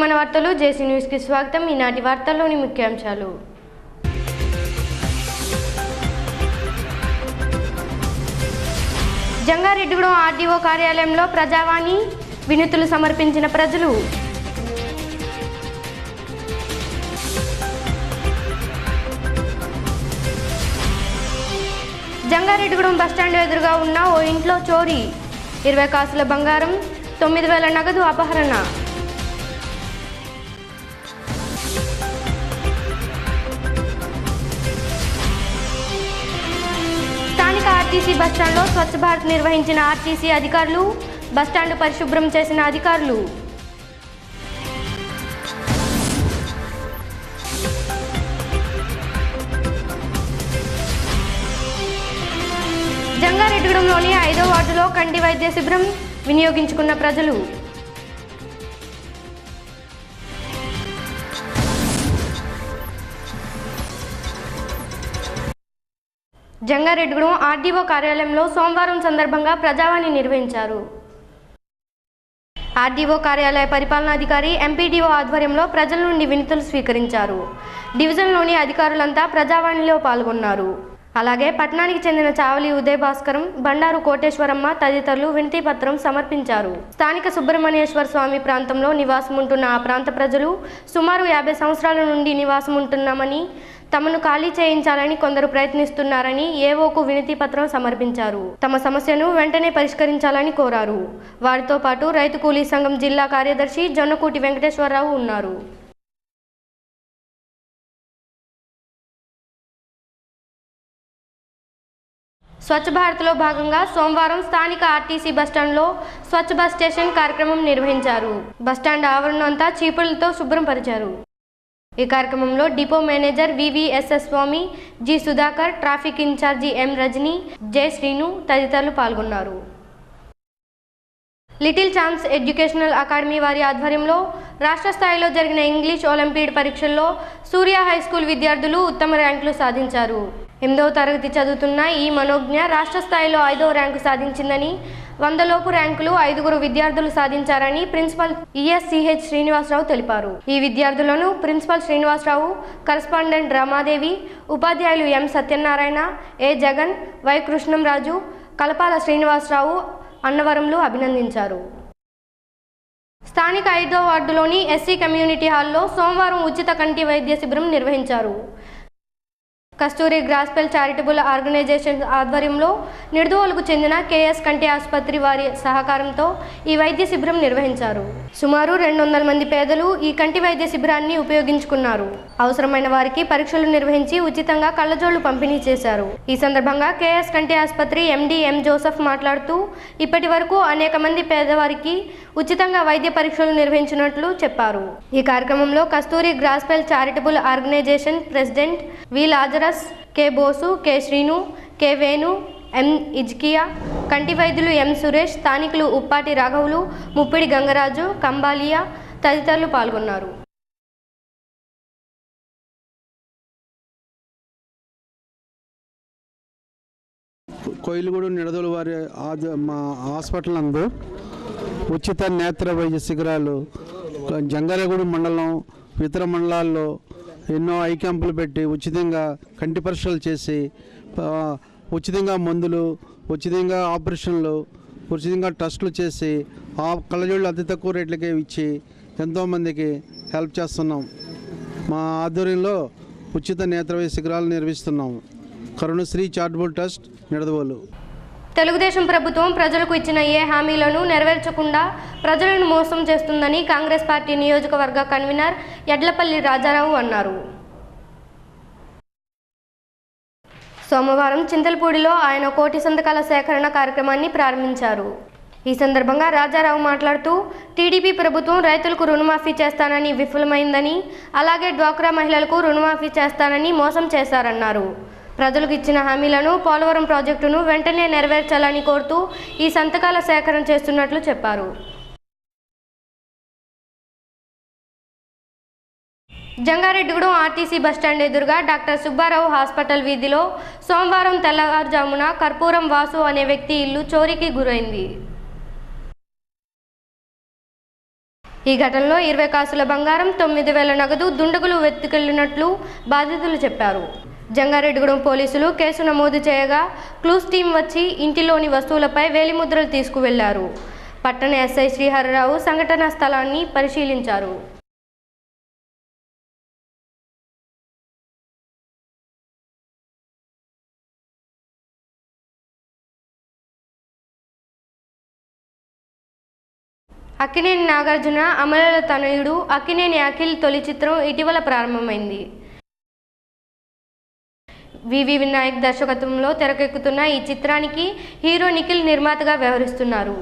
మన వార్తలు జేసీ న్యూస్కి స్వాగతం. ఈనాటి వార్తల్లోని ముఖ్యాంశాలు. జంగారెడ్డిగూడెం ఆర్డీఓ కార్యాలయంలో ప్రజావాణి వినతులు సమర్పించిన ప్రజలు. జంగారెడ్డిగూడెం బస్టాండ్ ఎదురుగా ఉన్న ఓ ఇంట్లో చోరీ. ఇరవై కాసుల బంగారం తొమ్మిది వేల నగదు అపహరణ. ఆర్టీసీ బస్టాండ్లో స్వచ్ఛ భారత్ నిర్వహించిన ఆర్టీసీ అధికారులు బస్టాండ్ పరిశుభ్రం చేసిన అధికారులు. జంగారెడ్డిగూడెంలోని ఐదో వార్డులో కంటి వైద్య శిబిరం వినియోగించుకున్న ప్రజలు. జంగారెడ్డిగూడెం ఆర్డీఓ కార్యాలయంలో సోమవారం సందర్భంగా ప్రజావాణి నిర్వహించారు. ఆర్డీఓ కార్యాలయ పరిపాలనాధికారి ఎంపీడీఓ ఆధ్వర్యంలో ప్రజల నుండి వినతులు స్వీకరించారు. డివిజన్లోని అధికారులంతా ప్రజావాణిలో పాల్గొన్నారు. అలాగే పట్టణానికి చెందిన చావలి ఉదయ్ భాస్కరం బండారు కోటేశ్వరమ్మ తదితరులు వినతి పత్రం సమర్పించారు. స్థానిక సుబ్రహ్మణ్యేశ్వర స్వామి ప్రాంతంలో నివాసం ఉంటున్న ఆ ప్రాంత ప్రజలు సుమారు యాభై సంవత్సరాల నుండి నివాసం ఉంటున్నామని తమను ఖాళీ చేయించాలని కొందరు ప్రయత్నిస్తున్నారని ఏవోకు వినతి పత్రం సమర్పించారు. తమ సమస్యను వెంటనే పరిష్కరించాలని కోరారు. వారితో పాటు రైతు కూలీ సంఘం జిల్లా కార్యదర్శి జొన్నకూటి వెంకటేశ్వరరావు ఉన్నారు. స్వచ్ఛ భారత్లో భాగంగా సోమవారం స్థానిక ఆర్టీసీ బస్టాండ్లో స్వచ్ఛ బస్ స్టేషన్ కార్యక్రమం నిర్వహించారు. బస్టాండ్ ఆవరణ అంతా చీపులతో శుభ్రం పరిచారు. ఈ కార్యక్రమంలో depot manager VVSS Swamy G Sudhakar traffic incharge M Rajani J Srinu తదితరులు పాల్గొన్నారు. లిటిల్ ఛాన్స్ ఎడ్యుకేషనల్ అకాడమీ వారి ఆధ్వర్యంలో రాష్ట్ర స్థాయిలో జరిగిన ఇంగ్లీష్ ఒలింపియాడ్ పరీక్షల్లో సూర్య హై స్కూల్ విద్యార్థులు ఉత్తమ ర్యాంకులు సాధించారు. ఎనిమిదవ తరగతి చదువుతున్న ఈ మనోజ్ఞ రాష్ట్ర స్థాయిలో ఐదవ ర్యాంకు సాధించిందని వందలోపు ర్యాంకులు ఐదుగురు విద్యార్థులు సాధించారని ప్రిన్సిపల్ ఈఎస్సిహెచ్ శ్రీనివాసరావు తెలిపారు. ఈ విద్యార్థులను ప్రిన్సిపల్ శ్రీనివాసరావు కరస్పాండెంట్ రమాదేవి ఉపాధ్యాయులు M Satyanarayana A Jagan Y Krishnamraju Kalapala Srinivasarao అన్నవరంలు అభినందించారు. స్థానిక ఐదో వార్డులోని ఎస్సీ కమ్యూనిటీ హాల్లో సోమవారం ఉచిత కంటి వైద్య శిబిరం నిర్వహించారు. కస్తూరి గ్రాస్పెల్ చారిటబుల్ ఆర్గనైజేషన్ ఆధ్వర్యంలో నిడదవోలుకు చెందిన కేఎస్ కంటి ఆసుపత్రి వారి సహకారంతో ఈ వైద్య శిబిరం నిర్వహించారు. సుమారు రెండు వందల మంది పేదలు ఈ కంటి వైద్య శిబిరాన్ని ఉపయోగించుకున్నారు. అవసరమైన వారికి పరీక్షలు నిర్వహించి ఉచితంగా కళ్ళజోళ్ళు పంపిణీ చేశారు. ఈ సందర్భంగా కేఎస్ కంటి ఆసుపత్రి ఎండి ఎం జోసఫ్ మాట్లాడుతూ ఇప్పటి వరకు అనేక మంది పేదవారికి ఉచితంగా వైద్య పరీక్షలు నిర్వహించినట్లు చెప్పారు. ఈ కార్యక్రమంలో Kasturi gospel charitable organisation president V. Lazarus K Bose K Srinu K Venu M ఇజ్కియా కంటి వైద్యులు ఎం సురేష్ స్థానికులు ఉప్పాటి రాఘవులు ముప్పిడి గంగరాజు కంబాలియా తదితరులు పాల్గొన్నారు. కోయిలగూడు నిడదలు వారి మా హాస్పిటల్ నందు ఉచిత నేత్ర వైద్య శిబిరాలు జంగారెగూడెం మండలం ఇతర మండలాల్లో ఎన్నో ఐ క్యాంపులు పెట్టి ఉచితంగా కంటి పరీక్షలు చేసి ఉచితంగా మందులు ఉచితంగా ఆపరేషన్లు ఉచితంగా టెస్టులు చేసి ఆ కళ్ళజోళ్ళు అతి తక్కువ రేట్లకే ఇచ్చి ఎంతోమందికి హెల్ప్ చేస్తున్నాం. మా ఆధ్వర్యంలో ఉచిత నేత్ర శిఖరాలు నిర్వహిస్తున్నాం. నిర్వహిస్తున్నాము కరుణశ్రీ చారిటబుల్ ట్రస్ట్ నిడదవోలు. తెలుగుదేశం ప్రభుత్వం ప్రజలకు ఇచ్చిన ఏ హామీలను నెరవేర్చకుండా ప్రజలను మోసం చేస్తుందని కాంగ్రెస్ పార్టీ నియోజకవర్గ కన్వీనర్ ఎడ్లపల్లి రాజారావు అన్నారు. సోమవారం చింతలపూడిలో ఆయన కోటి సంతకాల సేకరణ కార్యక్రమాన్ని ప్రారంభించారు. ఈ సందర్భంగా రాజారావు మాట్లాడుతూ టీడీపీ ప్రభుత్వం రైతులకు రుణమాఫీ చేస్తానని విఫలమైందని అలాగే డ్వాక్రా మహిళలకు రుణమాఫీ చేస్తానని మోసం చేశారన్నారు. ప్రజలకు ఇచ్చిన హామీలను పోలవరం ప్రాజెక్టును వెంటనే నెరవేర్చాలని కోరుతూ ఈ సంతకాల సేకరణ చేస్తున్నట్లు చెప్పారు. జంగారెడ్డిగూడెం ఆర్టీసీ బస్టాండ్ ఎదురుగా డాక్టర్ సుబ్బారావు హాస్పిటల్ వీధిలో సోమవారం తెల్లవారుజామున కర్పూరం వాసు అనే వ్యక్తి ఇల్లు చోరీకి గురైంది. ఈ ఘటనలో ఇరవై కాసుల బంగారం తొమ్మిది వేల నగదు దుండగులు వెతుకెళ్ళినట్లు బాధితులు చెప్పారు. జంగారెడ్డిగూడెం పోలీసులు కేసు నమోదు చేయగా క్లూస్ టీం వచ్చి ఇంటిలోని వస్తువులపై వేలిముద్రలు తీసుకువెళ్ళారు. పట్టణ ఎస్ఐ శ్రీహరిరావు సంఘటనా స్థలాన్ని పరిశీలించారు. అక్కినేని నాగార్జున అమలల తనయుడు అక్కినేని అఖిల్ తొలి చిత్రం ఇటీవల ప్రారంభమైంది. వివి వినాయక్ దర్శకత్వంలో తెరకెక్కుతున్న ఈ చిత్రానికి హీరో నిఖిల్ నిర్మాతగా వ్యవహరిస్తున్నారు.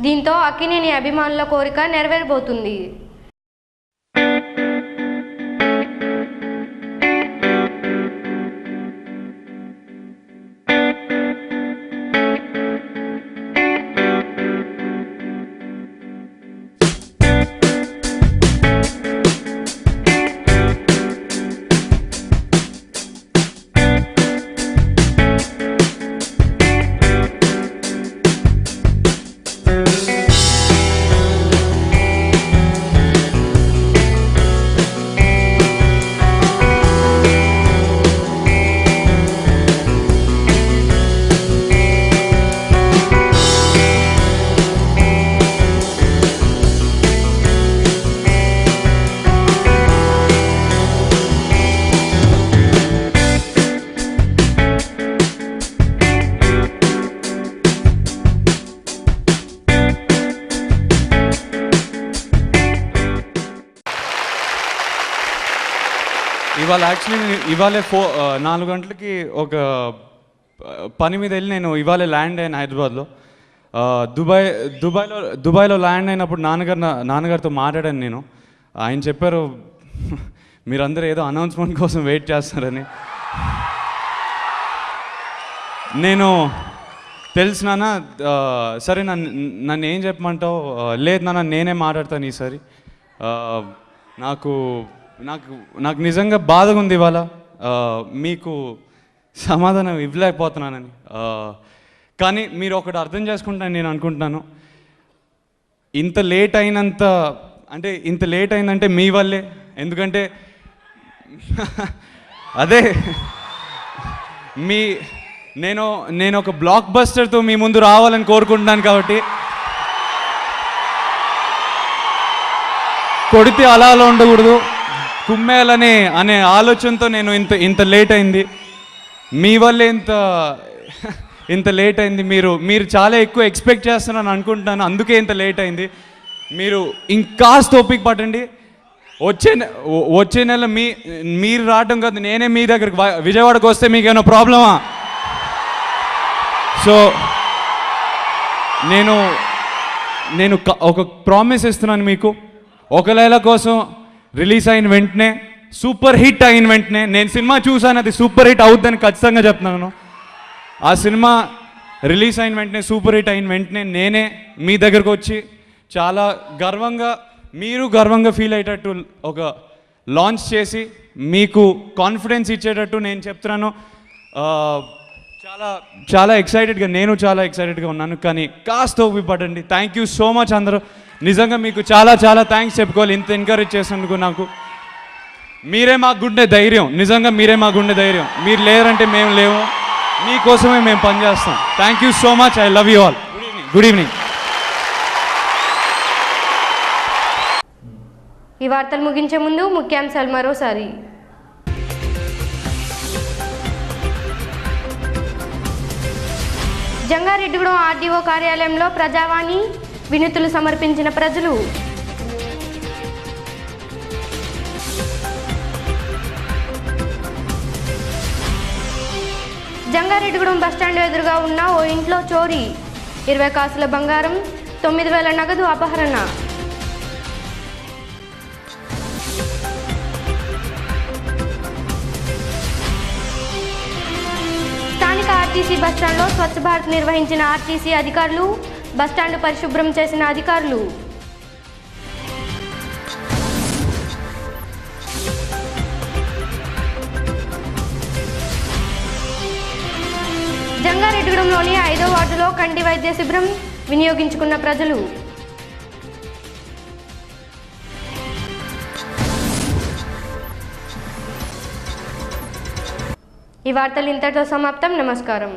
దీంతో అక్కినేని అభిమానుల కోరిక నెరవేరబోతుంది. ఇవాళ యాక్చువల్లీ నేను ఇవాళే ఫో నాలుగు గంటలకి ఒక పని మీద వెళ్ళి నేను ఇవాళ ల్యాండ్ అయ్యాను హైదరాబాద్లో. దుబాయ్ దుబాయ్లో దుబాయ్లో ల్యాండ్ అయినప్పుడు నాన్నగారు నాన్నగారితో మాట్లాడాను నేను. ఆయన చెప్పారు మీరందరూ ఏదో అనౌన్స్మెంట్ కోసం వెయిట్ చేస్తారని నేను తెలుసు నాన్న సరే నన్ను నన్ను ఏం చెప్పమంటావు? లేదు నాన్న నేనే మాట్లాడతాను ఈసారి. నాకు నాకు నాకు నిజంగా బాధగా ఉంది ఇవాళ మీకు సమాధానం ఇవ్వలేకపోతున్నానని. కానీ మీరు ఒకటి అర్థం చేసుకుంటాను నేను అనుకుంటున్నాను. ఇంత లేట్ అయినంత అంటే ఇంత లేట్ అయిందంటే మీ వల్లే. ఎందుకంటే అదే మీ నేను నేను ఒక బ్లాక్ బస్టర్తో మీ ముందు రావాలని కోరుకుంటున్నాను కాబట్టి. కొడితే అలా అలా ఉండకూడదు. కుమ్మేయాలని అనే ఆలోచనతో నేను ఇంత ఇంత లేట్ అయింది. మీ వల్లే ఇంత ఇంత లేట్ అయింది. మీరు మీరు చాలా ఎక్కువ ఎక్స్పెక్ట్ చేస్తున్నారని అనుకుంటున్నాను. అందుకే ఇంత లేట్ అయింది. మీరు ఇంకాస్త ఓపిక పట్టండి. వచ్చే నె- వచ్చే నెల మీ మీరు రావడం కాదు నేనే మీ దగ్గరికి విజయవాడకు వస్తే మీకు ఏమైనా ప్రాబ్లమా? సో నేను నేను ఒక ప్రామిస్ ఇస్తున్నాను మీకు. ఒక లైల కోసం రిలీజ్ అయిన వెంటనే సూపర్ హిట్ అయిన వెంటనే నేను సినిమా చూసాను అది సూపర్ హిట్ అవుద్దని ఖచ్చితంగా చెప్తున్నాను. ఆ సినిమా రిలీజ్ అయిన వెంటనే సూపర్ హిట్ అయిన వెంటనే నేనే మీ దగ్గరకు వచ్చి చాలా గర్వంగా మీరు గర్వంగా ఫీల్ అయ్యేటట్టు ఒక లాంచ్ చేసి మీకు కాన్ఫిడెన్స్ ఇచ్చేటట్టు నేను చెప్తున్నాను. చాలా చాలా ఎక్సైటెడ్గా నేను చాలా ఎక్సైటెడ్గా ఉన్నాను. కానీ కాస్త ఓపిపడండి థ్యాంక్ యూ సో మచ్ అందరూ. నిజంగా మీకు చాలా చాలా థ్యాంక్స్ చెప్పుకోవాలి. ఇంత ఎంకరేజ్ చేసినందుకు నాకు. మీరే మా గుండె ధైర్యం. నిజంగా మీరే మా గుండె ధైర్యం. మీరు లేరంటే మేము లేవు మీకోసమే మేము పనిచేస్తాం. Thank you so much I love you all good evening good evening ఈ వార్తలు ముగించే ముందు ముఖ్యాంశాలు మరోసారి. జంగారెడ్డిగూడెం ఆర్డీఓ కార్యాలయంలో ప్రజావాణి వినతులు సమర్పించిన ప్రజలు. జంగారెడ్డిగూడెం బస్టాండ్ ఎదురుగా ఉన్న ఓ ఇంట్లో చోరీ. ఇరవై కాసుల బంగారం తొమ్మిది వేల నగదు అపహరణ. స్థానిక ఆర్టీసీ బస్టాండ్లో స్వచ్ఛ భారత్ నిర్వహించిన ఆర్టీసీ అధికారులు బస్టాండ్ పరిశుభ్రం చేసిన అధికారులు. జంగారెడ్డిగూడెంలోని ఐదో వార్డులో కండి వైద్య శిబిరం వినియోగించుకున్న ప్రజలు. ఈ వార్తలు ఇంతటితో సమాప్తం. నమస్కారం.